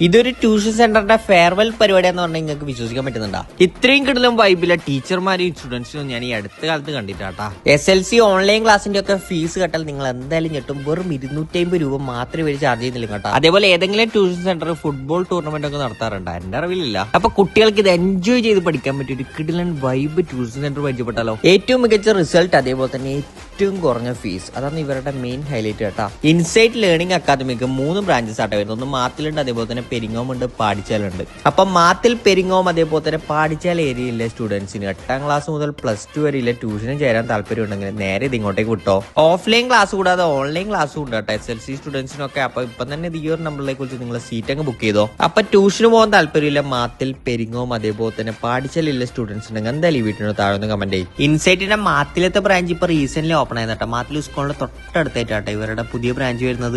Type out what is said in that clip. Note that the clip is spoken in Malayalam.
ഇതൊരു ട്യൂഷൻ സെന്ററിന്റെ ഫെയർവെൽ പരിപാടിയാന്ന് പറഞ്ഞാൽ നിങ്ങൾക്ക് വിശ്വസിക്കാൻ പറ്റുന്നുണ്ടോ? ഇത്രയും കിടലും വൈബിലെ ടീച്ചർമാരെയും സ്റ്റുഡൻസിനും ഞാൻ ഈ അടുത്ത കാലത്ത് കണ്ടിട്ടാട്ടാ. എസ് എൽ സി ഓൺലൈൻ ക്ലാസിന്റെ ഒക്കെ ഫീസ് കെട്ടാൽ നിങ്ങൾ എന്തായാലും ഞെട്ടും. വെറും ഇരുന്നൂറ്റി അമ്പത് രൂപ മാത്രമേ ഇവർ ചാർജ് ചെയ്യുന്നില്ല കേട്ടോ. അതേപോലെ ഏതെങ്കിലും ട്യൂഷൻ സെന്റർ ഫുട്ബോൾ ടൂർണമെന്റ് ഒക്കെ നടത്താറുണ്ട്? എന്റെ അറിവിലില്ല. അപ്പൊ കുട്ടികൾക്ക് ഇത് എൻജോയ് ചെയ്ത് പഠിക്കാൻ പറ്റിയ ഒരു കിടിലൻ വൈബ് ട്യൂഷൻ സെന്റർ പരിചയപ്പെട്ടാലോ? ഏറ്റവും മികച്ച റിസൾട്ട് അതേപോലെ തന്നെ ഏറ്റവും കുറഞ്ഞ ഫീസ് അതാണ് ഇവരുടെ മെയിൻ ഹൈലൈറ്റ് കേട്ടാ. ഇൻസൈറ്റ് ലേണിംഗ് അക്കാദമിക്ക് മൂന്ന് ബ്രാഞ്ചസ് ആട്ടെ വരുന്നത്. ഒന്ന് മാത്തിലുണ്ട് അതേപോലെ തന്നെ പെരിങ്ങോം ഉണ്ട് പാടിച്ചാലുണ്ട്. അപ്പൊ മാത്തിൽ പെരിങ്ങോം അതേപോലെ തന്നെ പാടിച്ചാൽ ഏരിയയിലെ സ്റ്റുഡൻസിന് എട്ടാം ക്ലാസ് മുതൽ പ്ലസ് ടു വരെയുള്ള ട്യൂഷനും ചേരാൻ താല്പര്യം ഉണ്ടെങ്കിൽ നേരെ ഇത് ഇങ്ങോട്ടേക്ക് വിട്ടോ. ഓഫ്ലൈൻ ക്ലാസ് കൂടാതെ ഓൺലൈൻ ക്ലാസ്സും ഉണ്ട് കേട്ടോ. എസ് എൽ സി സ്റ്റുഡൻസിനൊക്കെ അപ്പൊ ഇപ്പൊ തന്നെ ഈ ഒരു നമ്പറിലേക്ക് വിളിച്ച് നിങ്ങൾ സീറ്റ് അങ്ങ് ബുക്ക് ചെയ്തോ. അപ്പൊ ട്യൂഷന് പോകാൻ താല്പര്യമില്ല. മാത്തിൽ പെരിങ്ങോം അതേപോലെ തന്നെ പാടിച്ചാലില്ല സ്റ്റുഡൻസ് ഉണ്ടെങ്കിൽ എന്തായാലും ഈ വീട്ടിനോട് താഴെ ഒന്ന് കമന്റ് ചെയ്യും. ഇൻസൈറ്റിന്റെ മാത്തിലത്തെ ബ്രാഞ്ച് ഇപ്പൊ റീസെന്റ് ഓപ്പൺ ആയിരുന്നു കേട്ടോ മാത്തിൽ സ്കൂളിന്റെ തൊട്ടടുത്തായിട്ടാട്ടെ ഇവരുടെ പുതിയ ബ്രാഞ്ച് വരുന്നത്.